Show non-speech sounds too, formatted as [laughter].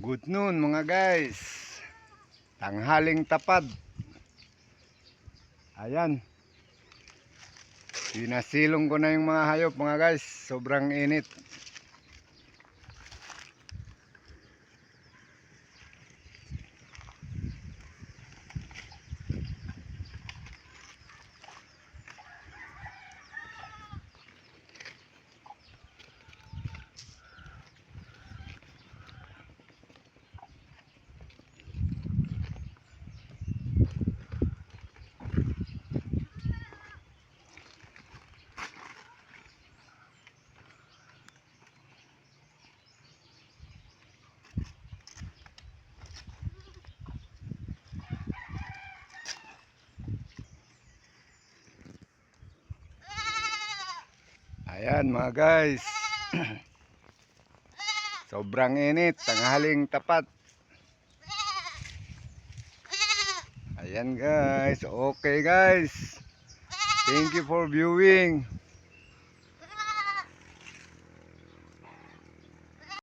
Good noon mga guys. Tanghaling tapad. Ayan. Pinasilong ko na yung mga hayop mga guys. Sobrang init. Ayan mga guys. [clears throat] Sobrang init. Tanghaling tapat. Ayan guys. Okay guys. Thank you for viewing.